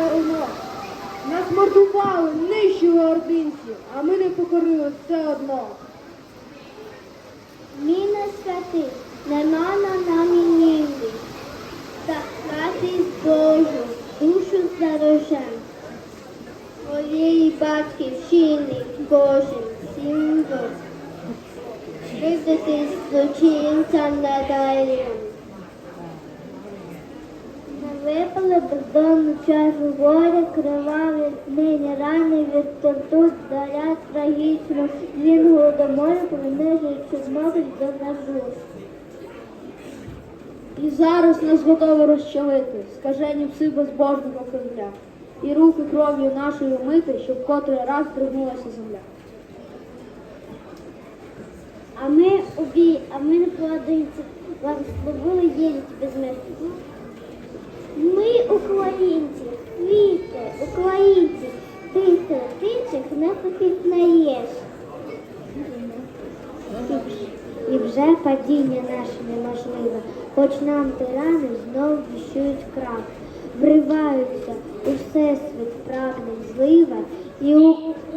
умов. Нас мордували, нищили ординці, а ми не покорили все одно. Міна святий, нема на нам і нігdy. Та хатись Божу, душу зарожем. Своєї батьківщини кожен символ. Видати злочинцям надаєм. Випали бездомну чашу горя, криваві нині рани від тортур дарять трагічно. Він голодоморя принижуючи зможуть до нас. І зараз нас готові розчавити, скажені пси безбожного козля, і руки кров'ю нашої мити, щоб котрий раз дригнулася земля. А ми убій, а ми не поодинці, благословили єліть безмежно. Українці, квіти, українці, ти серед інших не попізнаєш. І вже падіння наше неможливе, хоч нам тирани знову віщують крах, вриваються у всесвіт прагнень злива, і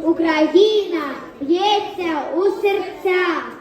Україна б'ється у серцях.